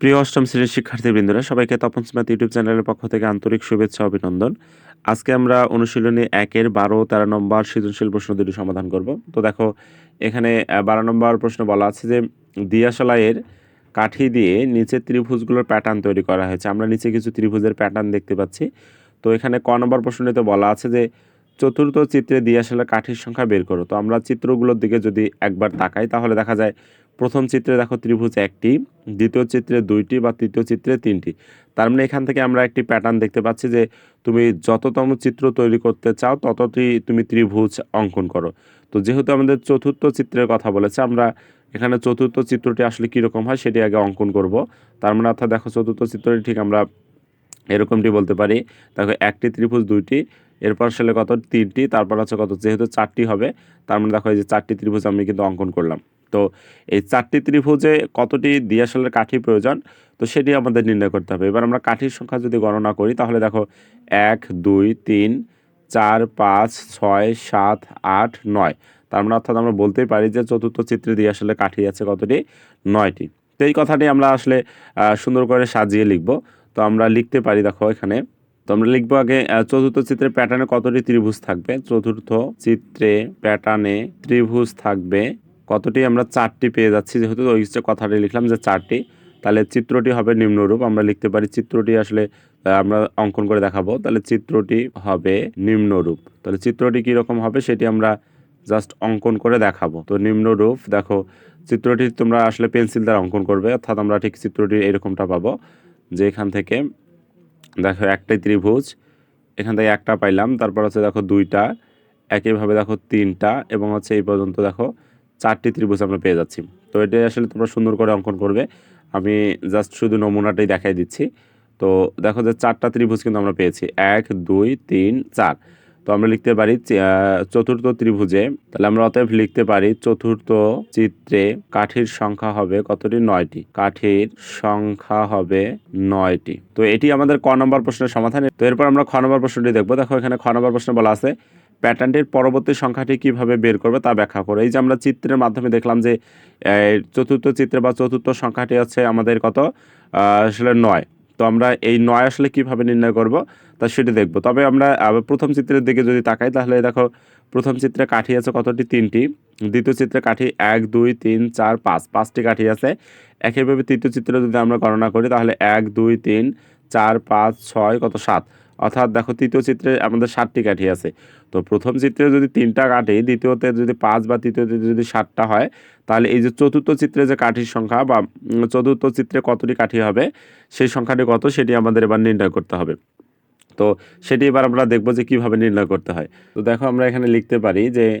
প্রিয় অষ্টম শ্রেণির শিক্ষার্থীবৃন্দরা, সবাইকে তপন স্মার্ট ইউটিউব চ্যানেলের পক্ষ থেকে আন্তরিক শুভেচ্ছা, অভিনন্দন। আজকে আমরা অনুশীলনী একের বারো তেরো নম্বর সৃজনশীল প্রশ্ন দুটি সমাধান করব। তো দেখো, এখানে বারো নম্বর প্রশ্ন বলা আছে যে, দিয়াশলাইয়ের কাঠি দিয়ে নিচে ত্রিভুজগুলোর প্যাটার্ন তৈরি করা হয়েছে। আমরা নিচে কিছু ত্রিভুজের প্যাটার্ন দেখতে পাচ্ছি। তো এখানে ক নম্বর প্রশ্নটিতে বলা আছে যে, চতুর্থ চিত্রে দিয়াশলার কাঠির সংখ্যা বের করো। তো আমরা চিত্রগুলোর দিকে যদি একবার তাকাই, তাহলে দেখা যায় প্রথম চিত্রে দেখো ত্রিভুজ একটি, দ্বিতীয় চিত্রে দুইটি বা তৃতীয় চিত্রে তিনটি। তার মানে এখান থেকে আমরা একটি প্যাটার্ন দেখতে পাচ্ছি যে তুমি যততম চিত্র তৈরি করতে চাও, ততটি তুমি ত্রিভুজ অঙ্কন করো। তো যেহেতু আমাদের চতুর্থ চিত্রের কথা বলেছে, আমরা এখানে চতুর্থ চিত্রটি আসলে কীরকম হয় সেটি আগে অঙ্কন করব। তার মানে অর্থাৎ দেখো চতুর্থ চিত্রটি ঠিক আমরা এরকমটি বলতে পারি। দেখো একটি ত্রিভুজ, দুইটি এরপর আসলে কত তিনটি, তারপর হচ্ছে কত, যেহেতু চারটি হবে, তার মানে দেখো এই যে চারটি ত্রিভুজ আমি কিন্তু অঙ্কন করলাম। তো এই চারটি ত্রিভুজে কতটি দিয়াশলের কাঠি প্রয়োজন? তো সেটি আমাদের নির্ণয় করতে হবে। এবার আমরা কাঠির সংখ্যা যদি গণনা করি, তাহলে দেখো এক, দুই, তিন, চার, পাঁচ, ছয়, সাত, আট, নয়। তার মানে অর্থাৎ আমরা বলতেই পারি যে চতুর্থ চিত্রে দিয়ে আসলে কাঠি আছে কতটি? নয়টি। তো এই কথাটি আমরা আসলে সুন্দর করে সাজিয়ে লিখব। তো আমরা লিখতে পারি দেখো এখানে তো আমরা লিখব আগে চতুর্থ চিত্রে প্যাটার্নে কতটি ত্রিভুজ থাকবে? চতুর্থ চিত্রে প্যাটার্নে ত্রিভুজ থাকবে। কতটি? আমরা চারটি পেয়ে যাচ্ছি, যেহেতু ওই কথাটি লিখলাম যে চারটি। তাহলে চিত্রটি হবে নিম্নরূপ, আমরা লিখতে পারি চিত্রটি আসলে আমরা অঙ্কন করে দেখাবো। তাহলে চিত্রটি হবে নিম্নরূপ। তাহলে চিত্রটি কীরকম হবে সেটি আমরা জাস্ট অঙ্কন করে দেখাবো। তো নিম্নরূপ, দেখো, চিত্রটি তোমরা আসলে পেন্সিল দ্বারা অঙ্কন করবে, অর্থাৎ আমরা ঠিক চিত্রটি এরকমটা পাবো যে এখান থেকে দেখো একটাই ত্রিভুজ, এখান থেকে একটা পাইলাম, তারপর হচ্ছে দেখো দুইটা, একইভাবে দেখো তিনটা এবং হচ্ছে এই পর্যন্ত দেখো চারটি ত্রিভুজ আমরা পেয়ে যাচ্ছি। তো এটাই আসলে তোমরা সুন্দর করে অঙ্কন করবে। আমি জাস্ট শুধু নমুনাটাই দেখাই দিচ্ছি। তো দেখো যে চারটা ত্রিভুজ কিন্তু আমরা পেয়েছি। এক, দুই, তিন, চার। তো আমরা লিখতে পারি চতুর্থ ত্রিভুজে। তাহলে আমরা অতএব লিখতে পারি, চতুর্থ চিত্রে কাঠির সংখ্যা হবে কতটি? নয়টি। কাঠির সংখ্যা হবে নয়টি। তো এটি আমাদের ক নম্বর প্রশ্নের সমাধান। তো এরপর আমরা খ নম্বর প্রশ্নটি দেখব। দেখো, এখানে খ নম্বর প্রশ্নে বলা আছে, প্যাটার্নটির পরবর্তী সংখ্যাটি কীভাবে বের করবে তা ব্যাখ্যা করো। এই যে আমরা চিত্রের মাধ্যমে দেখলাম যে চতুর্থ চিত্রে বা চতুর্থ সংখ্যাটি হচ্ছে আমাদের কত? আসলে নয়। তো আমরা এই নয় আসলে কীভাবে নির্ণয় করব তা সেটি দেখব। তবে আমরা প্রথম চিত্রের দিকে যদি তাকাই, তাহলে দেখো প্রথম চিত্রে কাঠি আছে কতটি? তিনটি। দ্বিতীয় চিত্রে কাঠি এক, দুই, তিন, চার, পাঁচ। পাঁচটি কাঠি আছে। একইভাবে তৃতীয় চিত্রে যদি আমরা গণনা করি, তাহলে এক, দুই, তিন, চার, পাঁচ, ছয়, কত? সাত। অর্থাৎ দেখো তৃতীয় চিত্রে আমাদের ষাটটি কাঠি আছে। তো প্রথম চিত্রে যদি তিনটা কাঠি, দ্বিতীয়তে যদি পাঁচ বা তৃতীয়তে যদি ষাটটা হয়, তাহলে এই যে চতুর্থ চিত্রে যে কাঠির সংখ্যা বা চতুর্থ চিত্রে কতটি কাঠি হবে, সেই সংখ্যাটি কত সেটি আমাদের এবার নির্ণয় করতে হবে। তো সেটি এবার আমরা দেখব যে কীভাবে নির্ণয় করতে হয়। তো দেখো আমরা এখানে লিখতে পারি যে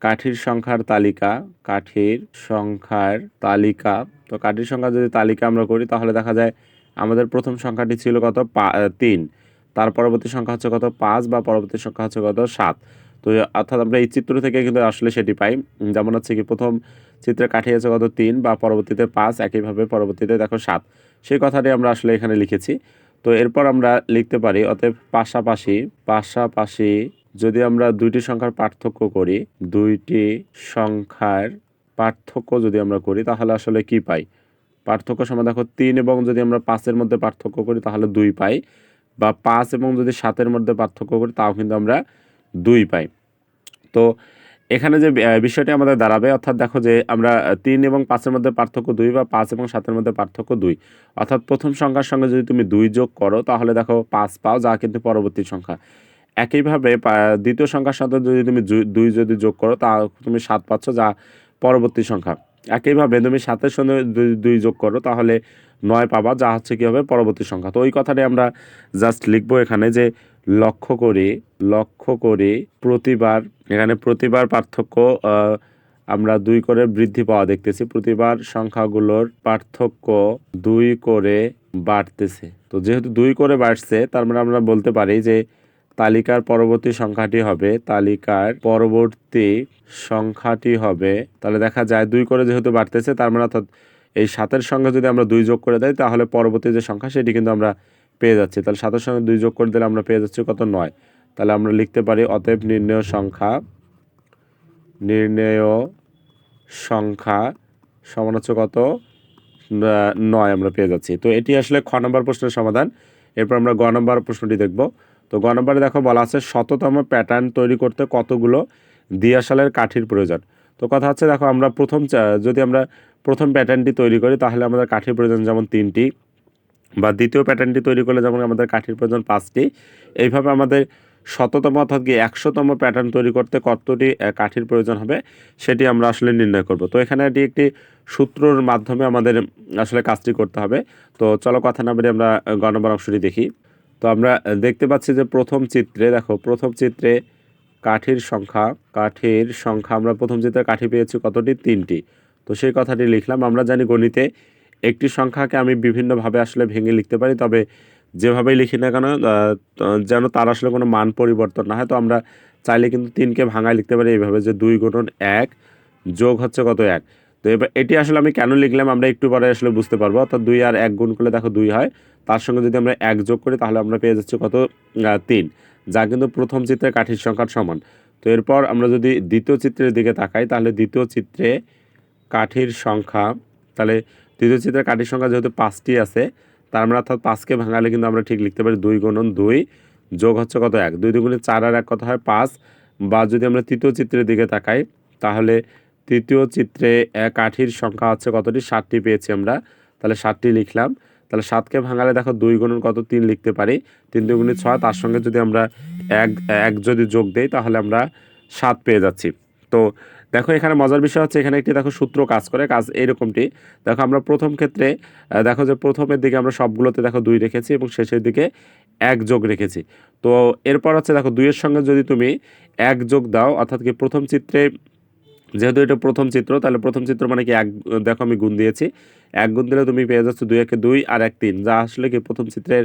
কাঠির সংখ্যার তালিকা, কাঠির সংখ্যার তালিকা। তো কাঠির সংখ্যা যদি তালিকা আমরা করি, তাহলে দেখা যায় আমাদের প্রথম সংখ্যাটি ছিল কত? পা- তিন। তার পরবর্তী সংখ্যা হচ্ছে কত? পাঁচ বা পরবর্তী সংখ্যা হচ্ছে কত? সাত। তো অর্থাৎ আমরা এই চিত্র থেকে কিন্তু আসলে সেটি পাই। যেমন হচ্ছে কি প্রথম চিত্রে কাঠি আছে কত? তিন বা পরবর্তীতে পাঁচ, একইভাবে পরবর্তীতে দেখো সাত। সেই কথাটি আমরা আসলে এখানে লিখেছি। তো এরপর আমরা লিখতে পারি, অতএব পাশাপাশি পাশাপাশি যদি আমরা দুইটি সংখ্যার পার্থক্য করি, দুইটি সংখ্যার পার্থক্য যদি আমরা করি, তাহলে আসলে কি পাই? পার্থক্য সময় দেখো তিন এবং যদি আমরা পাঁচের মধ্যে পার্থক্য করি, তাহলে দুই পাই। বা পাঁচ এবং যদি সাতের মধ্যে পার্থক্য করি, তাও কিন্তু আমরা দুই পাই। তো এখানে যে বিষয়টি আমাদের দাঁড়াবে, অর্থাৎ দেখো যে, আমরা তিন এবং পাঁচের মধ্যে পার্থক্য দুই বা পাঁচ এবং সাতের মধ্যে পার্থক্য দুই। অর্থাৎ প্রথম সংখ্যার সঙ্গে যদি তুমি দুই যোগ করো, তাহলে দেখো পাঁচ পাও, যা কিন্তু পরবর্তী সংখ্যা। একইভাবে দ্বিতীয় সংখ্যার সাথে যদি তুমি দুই যদি যোগ করো তা তুমি সাত পাচ্ছ, যা পরবর্তী সংখ্যা। একইভাবে তুমি সাতের সঙ্গে দুই দুই যোগ করো, তাহলে নয় পাবা, যা হচ্ছে কি হবে পরবর্তী সংখ্যা। তো ওই কথাটাই আমরা জাস্ট লিখব এখানে যে লক্ষ্য করি লক্ষ্য করি প্রতিবার, এখানে প্রতিবার পার্থক্য আমরা দুই করে বৃদ্ধি পাওয়া দেখতেছি। প্রতিবার সংখ্যাগুলোর পার্থক্য দুই করে বাড়তেছে। তো যেহেতু দুই করে বাড়ছে, তার মানে আমরা বলতে পারি যে তালিকার পরবর্তী সংখ্যাটি হবে, তালিকার পরবর্তী সংখ্যাটি হবে, তাহলে দেখা যায় দুই করে যেহেতু বাড়তেছে, তার মানে অর্থাৎ এই সাতের সঙ্গে যদি আমরা দুই যোগ করে দেই, তাহলে পরবর্তী যে সংখ্যা সেটি কিন্তু আমরা পেয়ে যাচ্ছি। তাহলে সাতের সঙ্গে দুই যোগ করে দিলে আমরা পেয়ে যাচ্ছি কত? নয়। তাহলে আমরা লিখতে পারি অতএব নির্ণয় সংখ্যা, নির্ণেয় সংখ্যা সমান হচ্ছে কত? নয় আমরা পেয়ে যাচ্ছি। তো এটি আসলে খ নম্বর প্রশ্নের সমাধান। এরপর আমরা গ নম্বর প্রশ্নটি দেখব। তো গ নম্বরে দেখো বলা আছে শততম প্যাটার্ন তৈরি করতে কতগুলো দিয়াশালের কাঠির প্রয়োজন। তো কথা হচ্ছে দেখো আমরা প্রথম যদি আমরা প্রথম প্যাটার্নটি তৈরি করি তাহলে আমাদের কাঠির প্রয়োজন যেমন তিনটি বা দ্বিতীয় প্যাটার্নটি তৈরি করলে যেমন আমাদের কাঠির প্রয়োজন পাঁচটি এইভাবে আমাদের শততম অর্থাৎ কি একশোতম প্যাটার্ন তৈরি করতে কতটি কাঠির প্রয়োজন হবে সেটি আমরা আসলে নির্ণয় করব। তো এখানে এটি একটি সূত্রর মাধ্যমে আমাদের আসলে কাজটি করতে হবে। তো চলো কথা না বেরিয়ে আমরা আহ, গ নম্বর অংশটি দেখি। তো আমরা দেখতে পাচ্ছি যে প্রথম চিত্রে, দেখো, প্রথম চিত্রে কাঠির সংখ্যা কাঠির সংখ্যা, আমরা প্রথম চিত্রে কাঠি পেয়েছি কতটি? তিনটি। তো সেই কথাটি লিখলাম। আমরা জানি গণিতে একটি সংখ্যাকে আমি বিভিন্নভাবে আসলে ভেঙে লিখতে পারি, তবে যেভাবেই লিখি না কেন যেন তার আসলে কোনো মান পরিবর্তন না হয়, তো আমরা চাইলে কিন্তু তিনকে ভাঙায় লিখতে পারি এইভাবে যে দুই গুণন এক যোগ হচ্ছে কত এক? তো এবার এটি আসলে আমি কেন লিখলাম আমরা একটু পরে আসলে বুঝতে পারব। অর্থাৎ দুই আর এক গুণ করলে দেখো দুই হয়। তার সঙ্গে যদি আমরা এক যোগ করি তাহলে আমরা পেয়ে যাচ্ছি কত? তিন। যা কিন্তু প্রথম চিত্রে কাঠির সংখ্যার সমান। তো এরপর আমরা যদি দ্বিতীয় চিত্রের দিকে তাকাই তাহলে দ্বিতীয় চিত্রে কাঠির সংখ্যা তাহলে দ্বিতীয় চিত্রে কাঠির সংখ্যা যেহেতু পাঁচটি আছে, তার মানে অর্থাৎ পাঁচকে ভাঙালে কিন্তু আমরা ঠিক লিখতে পারি দুই গুণন দুই যোগ হচ্ছে কত এক। দুই দুগুণে চার আর এক কত হয়? পাঁচ। বা যদি আমরা তৃতীয় চিত্রের দিকে তাকাই তাহলে তৃতীয় চিত্রে এক কাঠির সংখ্যা হচ্ছে কতটি? ষাটটি পেয়েছি আমরা। তাহলে ষাটটি লিখলাম। তাহলে সাতকে ভাঙালে দেখো দুই গুণন কত? তিন লিখতে পারি। তিন দুগুণে ছয়, তার সঙ্গে যদি আমরা এক এক যদি যোগ দেই, তাহলে আমরা সাত পেয়ে যাচ্ছি। তো দেখো এখানে মজার বিষয় হচ্ছে এখানে একটি দেখো সূত্র কাজ করে, কাজ এইরকমটি দেখো আমরা প্রথম ক্ষেত্রে দেখো যে প্রথমের দিকে আমরা সবগুলোতে দেখো দুই রেখেছি এবং শেষের দিকে এক যোগ রেখেছি। তো এরপর হচ্ছে দেখো দুইয়ের সঙ্গে যদি তুমি এক যোগ দাও, অর্থাৎ কি প্রথম চিত্রে যেহেতু এটা প্রথম চিত্র, তাহলে প্রথম চিত্র মানে কি এক, দেখো আমি গুণ দিয়েছি। এক গুণ দিলে তুমি পেয়ে যাচ্ছ দুই একে দুই আর এক তিন, যা আসলে কি প্রথম চিত্রের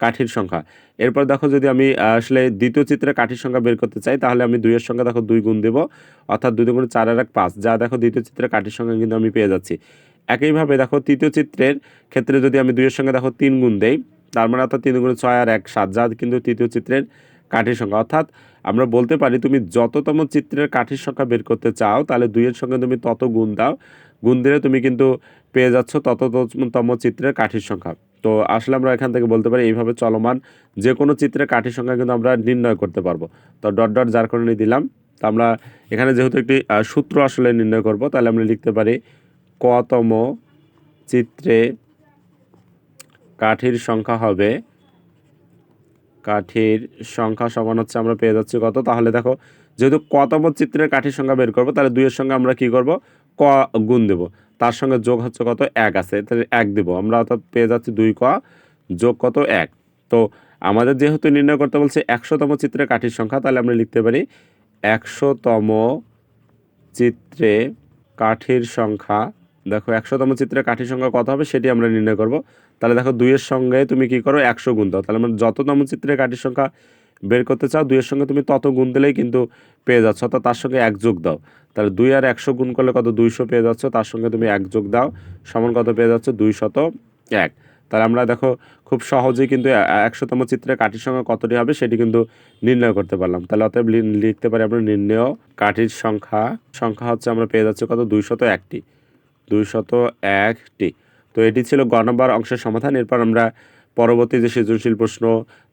কাঠির সংখ্যা। এরপর দেখো যদি আমি আসলে দ্বিতীয় চিত্রে কাঠির সংখ্যা বের করতে চাই, তাহলে আমি দুইয়ের সঙ্গে দেখো দুই গুণ দেবো, অর্থাৎ দুই গুণ চার আর এক পাঁচ, যা দেখো দ্বিতীয় চিত্রে কাঠির সংখ্যা কিন্তু আমি পেয়ে যাচ্ছি। একইভাবে দেখো তৃতীয় চিত্রের ক্ষেত্রে যদি আমি দুইয়ের সঙ্গে দেখো তিন গুণ দেই, তার মানে অর্থাৎ তিন গুণে ছয় আর এক সাত, যা কিন্তু তৃতীয় চিত্রের কাঠির সংখ্যা। অর্থাৎ আমরা বলতে পারি তুমি যততম চিত্রের কাঠির সংখ্যা বের করতে চাও, তাহলে দুইয়ের সঙ্গে তুমি তত গুণ দাও। গুণ দিলে তুমি কিন্তু পেয়ে যাচ্ছ তততম চিত্রের কাঠির সংখ্যা। তো আসলে আমরা এখান থেকে বলতে পারি এইভাবে চলমান যে কোনো চিত্রের কাঠির সংখ্যা কিন্তু আমরা নির্ণয় করতে পারব। তো ডট ডট যার কারণে দিলাম। তো আমরা এখানে যেহেতু একটি সূত্র আসলে নির্ণয় করব, তাহলে আমরা লিখতে পারি কতম চিত্রে কাঠির সংখ্যা হবে কাঠির সংখ্যা সমান হচ্ছে আমরা পেয়ে যাচ্ছি কত? তাহলে দেখো, যেহেতু কতম চিত্রের কাঠির সংখ্যা বের করব, তাহলে দুইয়ের সঙ্গে আমরা কি করব? ক গুণ দেব। তার সঙ্গে যোগ হচ্ছে কত? এক আছে, তাহলে এক দেব। আমরা অর্থাৎ পেয়ে যাচ্ছি দুই ক, যোগ কত? এক। তো আমাদের যেহেতু নির্ণয় করতে বলছে একশোতম চিত্রের কাঠির সংখ্যা, তাহলে আমরা লিখতে পারি একশোতম চিত্রে কাঠির সংখ্যা, দেখো একশোতম চিত্রে কাঠির সংখ্যা কত হবে সেটি আমরা নির্ণয় করব। তাহলে দেখো দুইয়ের সঙ্গে তুমি কি করো? একশো গুণ দাও। তাহলে মানে যততম চিত্রে কাঠির সংখ্যা বের করতে চাও, দুইয়ের সঙ্গে তুমি তত গুণ দিলেই কিন্তু পেয়ে যাচ্ছ, অর্থাৎ তার সঙ্গে এক যোগ দাও। তাহলে দুই আর একশো গুণ করলে কত? দুইশো পেয়ে যাচ্ছ, তার সঙ্গে তুমি এক যোগ দাও, সমান কত পেয়ে যাচ্ছ? দুইশত এক। তাহলে আমরা দেখো খুব সহজেই কিন্তু একশোতম চিত্রে কাঠির সংখ্যা কতটি হবে সেটি কিন্তু নির্ণয় করতে পারলাম। তাহলে অতএব লিখতে পারি আমরা নির্ণয় কাঠির সংখ্যা সংখ্যা হচ্ছে আমরা পেয়ে যাচ্ছি কত? দুইশত একটি। দুইশত একটি। তো এটি ছিল গ নম্বর অংশের সমাধান। এরপর আমরা পরবর্তী যে সৃজনশীল প্রশ্ন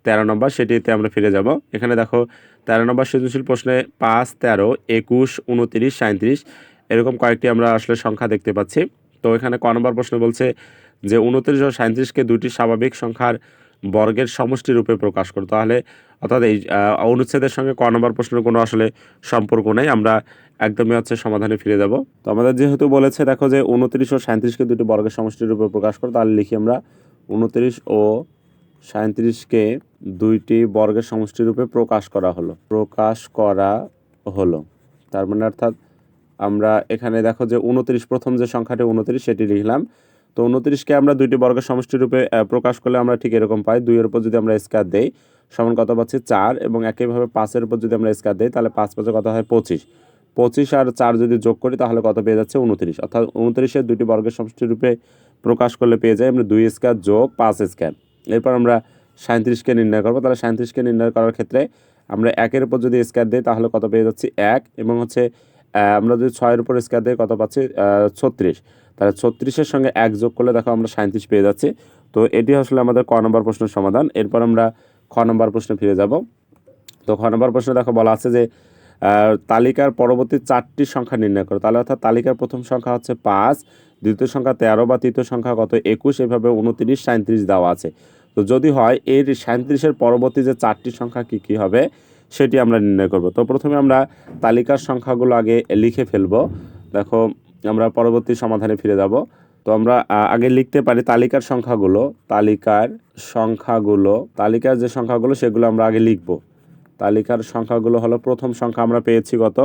তেরো নম্বর, সেটিতে আমরা ফিরে যাব। এখানে দেখো, তেরো নম্বর সৃজনশীল প্রশ্নে পাঁচ, তেরো, একুশ, উনতিরিশ সাঁত্রিশ এরকম কয়েকটি আমরা আসলে সংখ্যা দেখতে পাচ্ছি। তো এখানে ক নম্বর প্রশ্ন বলছে যে উনত্রিশ ও সাঁত্রিশকে দুটি স্বাভাবিক সংখ্যার বর্গের সমষ্টি রূপে প্রকাশ করো তাহলে অর্থাৎ এই অনুচ্ছেদের সঙ্গে ক নম্বর প্রশ্নের কোনো আসলে সম্পর্ক নেই। আমরা একদমই হচ্ছে সমাধানে ফিরে যাব। তো আমাদের যেহেতু বলেছে, দেখো যে উনত্রিশ ও সাঁত্রিশকে দুটি বর্গের সমষ্টি রূপে প্রকাশ করো, তাহলে লিখি আমরা উনত্রিশ ও সাঁত্রিশকে দুইটি বর্গের সমষ্টি রূপে প্রকাশ করা হলো। প্রকাশ করা হলো। তার মানে অর্থাৎ আমরা এখানে দেখো যে উনত্রিশ, প্রথম যে সংখ্যাটি উনত্রিশ, সেটি লিখলাম। তো উনত্রিশকে আমরা দুইটি বর্গের সমষ্টি রূপে প্রকাশ করলে আমরা ঠিক এরকম পাই। দুইয়ের উপর যদি আমরা স্কোয়ার দেই, সমান কত পাচ্ছি? চার এবং একইভাবে পাঁচের উপর যদি আমরা স্কোয়ার দিই, তাহলে পাঁচ পাঁচে কত হয়? পঁচিশ। পঁচিশ আর চার যদি যোগ করি, তাহলে কত পেয়ে যাচ্ছে? উনত্রিশ। অর্থাৎ উনত্রিশের দুটি বর্গের সমষ্টি রূপে প্রকাশ করলে পেয়ে যাই আমরা দুই স্কোয়ার যোগ পাঁচ স্কোয়ার এরপর আমরা সাঁত্রিশকে নির্ণয় করব। তাহলে সাঁত্রিশকে নির্ণয় করার ক্ষেত্রে আমরা একের উপর যদি স্কোয়ার দিই, তাহলে কত পেয়ে যাচ্ছি? এক এবং হচ্ছে আমরা যদি ছয়ের উপর স্কোয়ার দিই, কত পাচ্ছি? ছত্রিশ। তাহলে ছত্রিশের সঙ্গে এক যোগ করলে দেখো আমরা সাঁত্রিশ পেয়ে যাচ্ছি। তো এটি আসলে আমাদের ক নম্বর প্রশ্নের সমাধান। এরপর আমরা খ নম্বর প্রশ্নে ফিরে যাব। তো খ নম্বর প্রশ্নে দেখো বলা আছে যে তালিকার পরবর্তী চারটি সংখ্যা নির্ণয় করো। তাহলে অর্থাৎ তালিকার প্রথম সংখ্যা হচ্ছে পাঁচ, দ্বিতীয় সংখ্যা তেরো বা তৃতীয় সংখ্যা কত একুশ, এভাবে উনত্রিশ সাঁত্রিশ দেওয়া আছে। তো যদি হয়, এর সাঁত্রিশের পরবর্তী যে চারটি সংখ্যা কি কি হবে, সেটি আমরা নির্ণয় করব। তো প্রথমে আমরা তালিকার সংখ্যাগুলো আগে লিখে ফেলব। দেখো আমরা পরবর্তী সমাধানে ফিরে যাব। তো আমরা আগে লিখতে পারি তালিকার সংখ্যাগুলো তালিকার সংখ্যাগুলো, তালিকার যে সংখ্যাগুলো সেগুলো আমরা আগে লিখব। তালিকার সংখ্যাগুলো হলো প্রথম সংখ্যা আমরা পেয়েছি কত?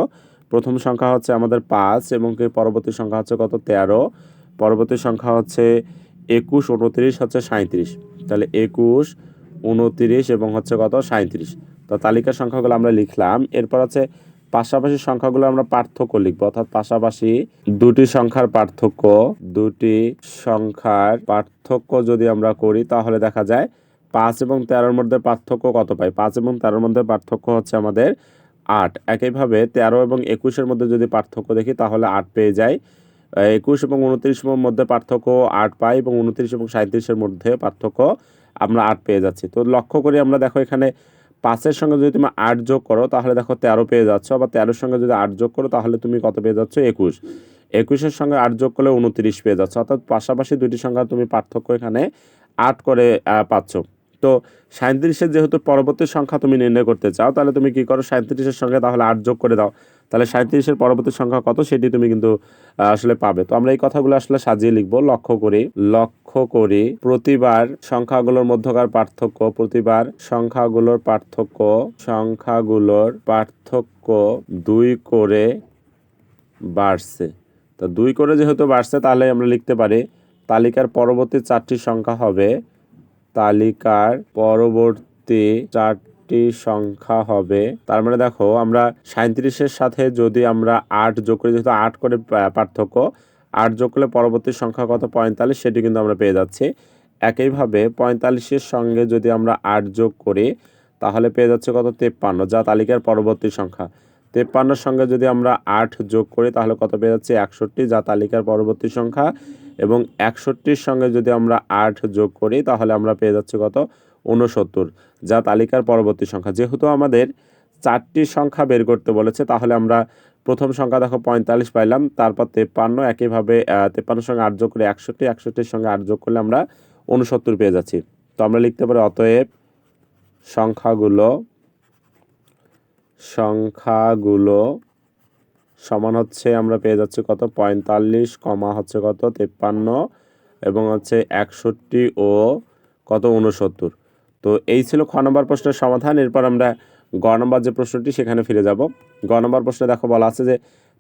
প্রথম সংখ্যা হচ্ছে আমাদের পাঁচ এবং পরবর্তী সংখ্যা হচ্ছে কত? তেরো। পরবর্তী সংখ্যা হচ্ছে একুশ, উনত্রিশ হচ্ছে সাঁত্রিশ তাহলে একুশ, উনত্রিশ এবং হচ্ছে কত? সাঁত্রিশ তো তালিকার সংখ্যাগুলো আমরা লিখলাম। এরপর হচ্ছে পাশাপাশি সংখ্যাগুলো আমরা পার্থক্য লিখব। অর্থাৎ পাশাপাশি দুটি সংখ্যার পার্থক্য, দুটি সংখ্যার পার্থক্য যদি আমরা করি, তাহলে দেখা যায় পাঁচ এবং তেরোর মধ্যে পার্থক্য কত পাই? পাঁচ এবং তেরোর মধ্যে পার্থক্য হচ্ছে আমাদের আট। একইভাবে তেরো এবং একুশের মধ্যে যদি পার্থক্য দেখি, তাহলে আট পেয়ে যাই। একুশ এবং উনত্রিশের মধ্যে পার্থক্য আট পাই এবং উনত্রিশ এবং সাঁত্রিশের মধ্যে পার্থক্য আমরা আট পেয়ে যাচ্ছি। তো লক্ষ্য করি আমরা দেখো এখানে পাঁচের সঙ্গে যদি তুমি আট যোগ করো, তাহলে দেখো তেরো পেয়ে যাচ্ছ। বা তেরোর সঙ্গে যদি আট যোগ করো, তাহলে তুমি কত পেয়ে যাচ্ছ? একুশ। একুশের সঙ্গে আট যোগ করলে উনত্রিশ পেয়ে যাচ্ছ। অর্থাৎ পাশাপাশি দুটি সংখ্যা তুমি পার্থক্য এখানে আট করে পাচ্ছ। তো সাঁত্রিশের যেহেতু পরবর্তী সংখ্যা তুমি নির্ণয় করতে চাও, তাহলে তুমি কি করো? সাঁত্রিশের সঙ্গে তাহলে আট যোগ করে দাও। তাহলে সাঁত্রিশের পরবর্তী সংখ্যা কত? সেটি তুমি কিন্তু আসলে পাবে। তো আমরা এই কথাগুলো আসলে সাজিয়ে লিখব। লক্ষ্য করি লক্ষ্য করি প্রতিবার সংখ্যাগুলোর মধ্যকার পার্থক্য, প্রতিবার সংখ্যাগুলোর পার্থক্য সংখ্যাগুলোর পার্থক্য দুই করে বাড়ছে। তো দুই করে যেহেতু বাড়ছে, তাহলে আমরা লিখতে পারি, তালিকার পরবর্তী চারটি সংখ্যা হবে, তালিকার পরবর্তী চারটি সংখ্যা হবে। তার মানে দেখো, আমরা সাঁত্রিশের সাথে যদি আমরা আট যোগ করি, যেহেতু আট করে পার্থক্য, আট যোগ করলে পরবর্তী সংখ্যা কত? পঁয়তাল্লিশ, সেটি কিন্তু আমরা পেয়ে যাচ্ছি। একইভাবে পঁয়তাল্লিশের সঙ্গে যদি আমরা আট যোগ করি, তাহলে পেয়ে যাচ্ছে কত? তেপ্পান্ন, যা তালিকার পরবর্তী সংখ্যা। তেপ্পান্নর সঙ্গে যদি আমরা আট যোগ করি, তাহলে কত পেয়ে যাচ্ছে? একষট্টি, যা তালিকার পরবর্তী সংখ্যা। এবং একষট্টির সঙ্গে যদি আমরা আট যোগ করি, তাহলে আমরা পেয়ে যাচ্ছি কত? ঊনসত্তর যা তালিকার পরবর্তী সংখ্যা। যেহেতু আমাদের চারটি সংখ্যা বের করতে বলেছে তাহলে আমরা প্রথম সংখ্যা দেখো পঁয়তাল্লিশ পাইলাম তারপর তেপ্পান্ন একইভাবে আহ, তেপ্পান্নর সঙ্গে আট যোগ করে একষট্টি একষট্টির সঙ্গে আট যোগ করলে আমরা ঊনসত্তর পেয়ে যাচ্ছি। তো আমরা লিখতে পারি অতএব সংখ্যাগুলো সংখ্যাগুলো সমান হচ্ছে আমরা পেয়ে যাচ্ছি কত? পঁয়তাল্লিশ কমা হচ্ছে কত? তেপ্পান্ন এবং হচ্ছে একষট্টি ও কত? উনসত্তর তো এই ছিল খ নম্বর প্রশ্নের সমাধান। এরপর আমরা গ নম্বর যে প্রশ্নটি, সেখানে ফিরে যাব। গ নম্বর প্রশ্নে দেখো বলা আছে যে,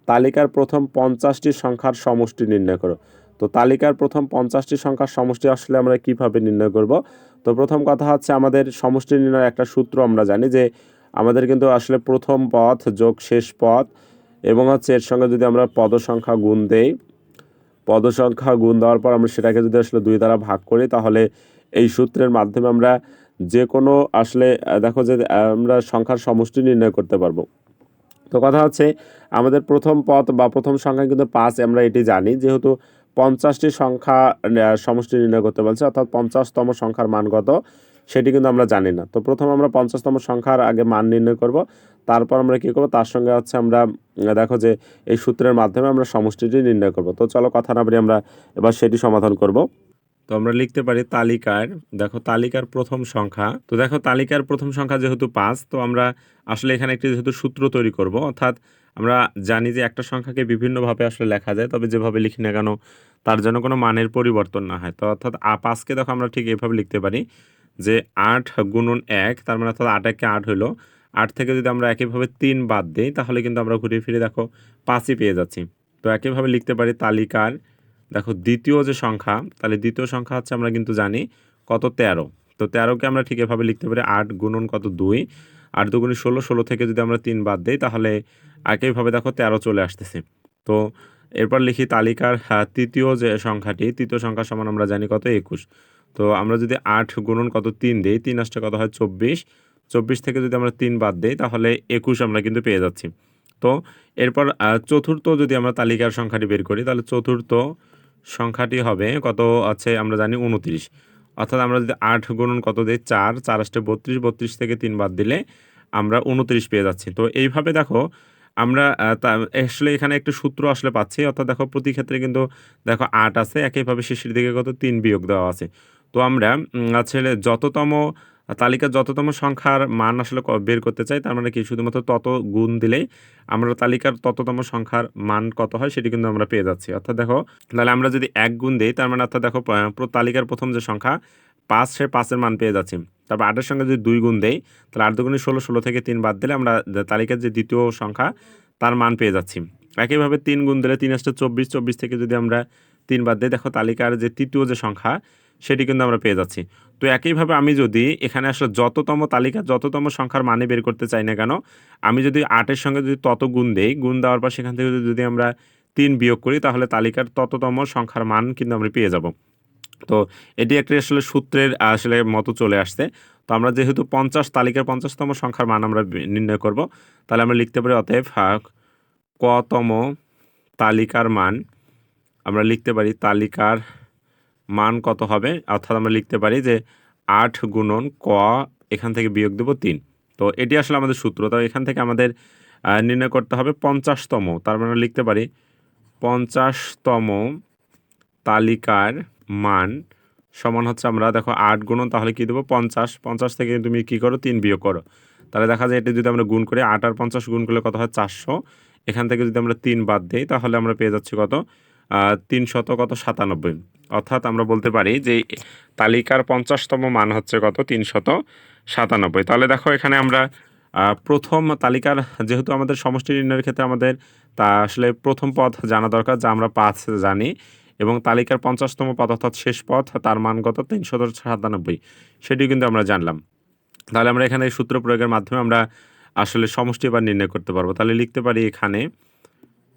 তালিকার প্রথম পঞ্চাশটি সংখ্যার সমষ্টি নির্ণয় করো। তো তালিকার প্রথম পঞ্চাশটি সংখ্যার সমষ্টি আসলে আমরা কীভাবে নির্ণয় করব? তো প্রথম কথা হচ্ছে আমাদের সমষ্টি নির্ণয়ের একটা সূত্র আমরা জানি যে, আমাদের কিন্তু আসলে প্রথম পথ যোগ শেষ পথ এবং হচ্ছে এর সঙ্গে যদি আমরা পদসংখ্যা গুণ দেই, পদসংখ্যা গুণ দেওয়ার পর আমরা সেটাকে যদি আসলে দুই দ্বারা ভাগ করি, তাহলে এই সূত্রের মাধ্যমে আমরা যে কোনো আসলে দেখো যে, আমরা সংখ্যার সমষ্টি নির্ণয় করতে পারব। তো কথা হচ্ছে, আমাদের প্রথম পদ বা প্রথম সংখ্যা কিন্তু পাঁচ, আমরা এটি জানি। যেহেতু পঞ্চাশটি সংখ্যা সমষ্টি নির্ণয় করতে বলছে, অর্থাৎ পঞ্চাশতম সংখ্যার মান কত, সেটি কিন্তু আমরা জানি না। তো প্রথম আমরা পঞ্চাশতম সংখ্যার আগে মান নির্ণয় করব, তারপর আমরা কী করব, তার সঙ্গে হচ্ছে আমরা দেখো যে, এই সূত্রের মাধ্যমে আমরা সমষ্টিটি নির্ণয় করব। তো চলো কথা না বলি আমরা এবার সেটি সমাধান করব। তো আমরা লিখতে পারি তালিকার, দেখো তালিকার প্রথম সংখ্যা। তো দেখো তালিকার প্রথম সংখ্যা যেহেতু পাঁচ, তো আমরা আসলে এখানে একটি যেহেতু সূত্র তৈরি করব, অর্থাৎ আমরা জানি যে একটা সংখ্যাকে বিভিন্নভাবে আসলে লেখা যায়, তবে যেভাবে লিখি না কেন তার জন্য কোনো মানের পরিবর্তন না হয়। তো অর্থাৎ পাঁচকে দেখো আমরা ঠিক এভাবে লিখতে পারি যে আট গুণন এক, তার মানে অর্থাৎ আট একে আট হলো আট থেকে যদি আমরা একইভাবে তিন বাদ দিই, তাহলে কিন্তু আমরা ঘুরে ফিরে দেখো পাঁচই পেয়ে যাচ্ছি। তো একইভাবে লিখতে পারি তালিকার দেখো দ্বিতীয় যে সংখ্যা তাহলে দ্বিতীয় সংখ্যা হচ্ছে আমরা কিন্তু জানি কত তেরো। তো তেরোকে আমরা ঠিক এভাবে লিখতে পারি আট গুণন কত দুই। আট দুগুণি ষোলো ষোলো থেকে যদি আমরা তিন বাদ দিই তাহলে একইভাবে দেখো তেরো চলে আসতেছে। তো এরপর লিখি তালিকার হ্যাঁ, তৃতীয় যে সংখ্যাটি তৃতীয় সংখ্যা সমান আমরা জানি কত একুশ। তো আমরা যদি আট গুণন কত তিন দিই তিন আসতে কত হয় চব্বিশ। চব্বিশ থেকে যদি আমরা তিন বাদ দিই তাহলে একুশ আমরা কিন্তু পেয়ে যাচ্ছি। তো এরপর চতুর্থ যদি আমরা তালিকার সংখ্যাটি বের করি তাহলে চতুর্থ সংখ্যাটি হবে কত আছে আমরা জানি উনত্রিশ। অর্থাৎ আমরা যদি আট গুণন কত দিই? চার। চার আসতে বত্রিশ। বত্রিশ থেকে তিন বাদ দিলে আমরা উনত্রিশ পেয়ে যাচ্ছি। তো এইভাবে দেখো আমরা আসলে এখানে একটু সূত্র আসলে পাচ্ছি। অর্থাৎ দেখো প্রতি ক্ষেত্রে কিন্তু দেখো আট আছে। একইভাবে শেষের দিকে কত তিন বিয়োগ দেওয়া আছে। তো আমরা আসলে যততম তালিকার যততম সংখ্যার মান আসলে বের করতে চাই, তার মানে কি, শুধুমাত্র তত গুণ দিলেই আমরা তালিকার তততম সংখ্যার মান কত হয় সেটি কিন্তু আমরা পেয়ে যাচ্ছি। অর্থাৎ দেখো, তাহলে আমরা যদি এক গুণ দিই, তার মানে অর্থাৎ দেখো তালিকার প্রথম যে সংখ্যা, পাঁচ সে পাঁচের মান পেয়ে যাচ্ছি। তারপর আটের সঙ্গে যদি দুই গুণ দেই, তাহলে আট দুগুণে ষোলো ষোলো থেকে তিন বাদ দিলে আমরা তালিকার যে দ্বিতীয় সংখ্যা, তার মান পেয়ে যাচ্ছি। একইভাবে তিন গুণ দিলে তিন আসতে চব্বিশ চব্বিশ থেকে যদি আমরা তিন বাদ দিই, দেখো তালিকার যে তৃতীয় যে সংখ্যা সেটি কিন্তু আমরা পেয়ে যাচ্ছি। তো একইভাবে আমি যদি এখানে আসলে যততম তালিকা, যততম সংখ্যার মানে বের করতে চাই না কেন, আমি যদি আটের সঙ্গে যদি তত গুণ দেই, গুণ দেওয়ার পর সেখান থেকে যদি- আমরা তিন বিয়োগ করি, তাহলে তালিকার তততম সংখ্যার মান কিন্তু আমরা পেয়ে যাব। তো এটি একটি আসলে সূত্রের আসলে মতো চলে আসছে। তো আমরা যেহেতু পঞ্চাশ, তালিকার পঞ্চাশতম সংখ্যার মান আমরা নির্ণয় করব, তাহলে আমরা লিখতে পারি অতএব কতম তালিকার মান, আমরা লিখতে পারি তালিকার মান কত হবে? অর্থাৎ আমরা লিখতে পারি যে আট গুণন ক, এখান থেকে বিয়োগ দেবো তিন। তো এটি আসলে আমাদের সূত্র। তো এখান থেকে আমাদের নির্ণয় করতে হবে পঞ্চাশতম। তার মানে লিখতে পারি পঞ্চাশতম তালিকার মান সমান হচ্ছে আমরা, দেখো, আট গুণন, তাহলে কী দেবো? পঞ্চাশ। পঞ্চাশ থেকে তুমি কী করো? তিন বিয়োগ করো। তাহলে দেখা যায় এটি যদি আমরা গুণ করি, আট আর পঞ্চাশ গুণ করলে কত হয়? চারশো। এখান থেকে যদি আমরা তিন বাদ দিই, তাহলে আমরা পেয়ে যাচ্ছি কত? তিন শত কত? সাতানব্বই। অর্থাৎ আমরা বলতে পারি যে তালিকার পঞ্চাশতম মান হচ্ছে কত? তিন শত সাতানব্বই। তাহলে দেখো এখানে আমরা প্রথম তালিকার যেহেতু আমাদের সমষ্টি নির্ণয়ের ক্ষেত্রে আমাদের তা আসলে প্রথম পথ জানা দরকার, যা আমরা পাঁচ জানি, এবং তালিকার পঞ্চাশতম পদ অর্থাৎ শেষ পথ তার মান কত? তিনশত সাতানব্বই। সেটি কিন্তু আমরা জানলাম। তাহলে আমরা এখানে সূত্র প্রয়োগের মাধ্যমে আমরা আসলে সমষ্টি এবার নির্ণয় করতে পারব। তাহলে লিখতে পারি এখানে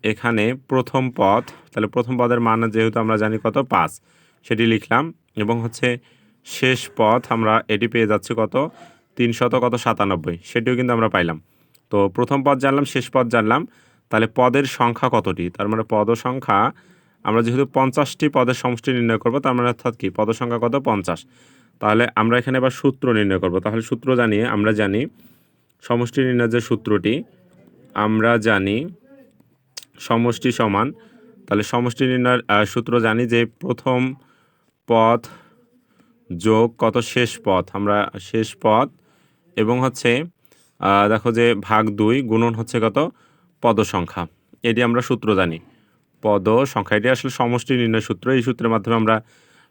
এখানে প্রথম পদ, তাহলে প্রথম পদের মান যেহেতু আমরা জানি কত? পাঁচ। সেটি লিখলাম, এবং হচ্ছে শেষ পথ আমরা এটি পেয়ে যাচ্ছি কত? তিনশত কত? সাতানব্বই। সেটিও কিন্তু আমরা পাইলাম। তো প্রথম পদ জানলাম, শেষ পদ জানলাম। তাহলে পদের সংখ্যা কতটি? তার মানে পদ সংখ্যা, আমরা যেহেতু পঞ্চাশটি পদের সমষ্টি নির্ণয় করব, তার মানে অর্থাৎ কি? পদ সংখ্যা কত? পঞ্চাশ। তাহলে আমরা এখানে এবার সূত্র নির্ণয় করব। তাহলে সূত্র জানিয়ে আমরা জানি সমষ্টি নির্ণয়ের যে সূত্রটি, আমরা জানি সমষ্টি সমান, তাহলে সমষ্টি নির্ণয়ের সূত্র জানি যে প্রথম পথ যোগ কত শেষ পথ? আমরা শেষ পথ এবং হচ্ছে দেখো যে ভাগ দুই গুণন হচ্ছে কত? পদ সংখ্যা এটি আমরা সূত্র জানি। পদ সংখ্যা এটি আসলে সমষ্টি নির্ণয় সূত্র, এই সূত্রের মাধ্যমে আমরা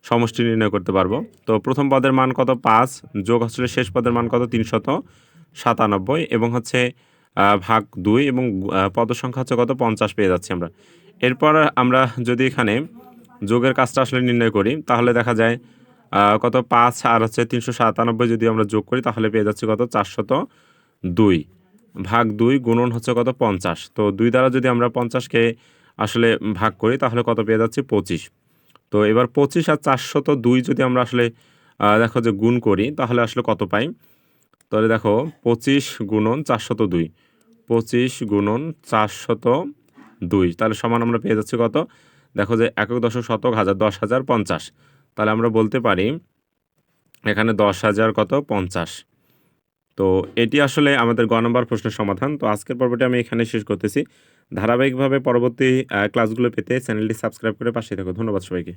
সমষ্টি নির্ণয় করতে পারব। তো প্রথম পদের মান কত? পাঁচ। যোগ আসলে শেষ পদের মান কত? তিনশত সাতানব্বই এবং হচ্ছে ভাগ দুই এবং পদ সংখ্যা হচ্ছে কত? পঞ্চাশ পেয়ে যাচ্ছি আমরা। এরপর আমরা যদি এখানে যোগের কাজটা আসলে নির্ণয় করি, তাহলে দেখা যায় কত? পাঁচ আর হচ্ছে তিনশো সাতানব্বই যদি আমরা যোগ করি, তাহলে পেয়ে যাচ্ছি কত? চারশত দুই। ভাগ দুই গুণন হচ্ছে কত? পঞ্চাশ। তো দুই দ্বারা যদি আমরা পঞ্চাশকে আসলে ভাগ করি, তাহলে কত পেয়ে যাচ্ছি? পঁচিশ। তো এবার পঁচিশ আর চারশত দুই যদি আমরা আসলে দেখো যে গুণ করি, তাহলে আসলে কত পাই? তাহলে দেখো পঁচিশ গুণন চারশত দুই। পঁচিশ গুণন চারশত দুই। তাহলে সমান আমরা পেয়ে যাচ্ছি কত? দেখো যে একক দশক শতক হাজার, দশ হাজার পঞ্চাশ। তাহলে আমরা বলতে পারি এখানে দশ হাজার কত? পঞ্চাশ। তো এটি আসলে আমাদের গ নম্বর প্রশ্নের সমাধান। তো আজকের পর্বটি আমি এখানে শেষ করতেছি। ধারাবাহিকভাবে পরবর্তী ক্লাসগুলো পেতে চ্যানেলটি সাবস্ক্রাইব করে পাশে থাকো। ধন্যবাদ সবাইকে।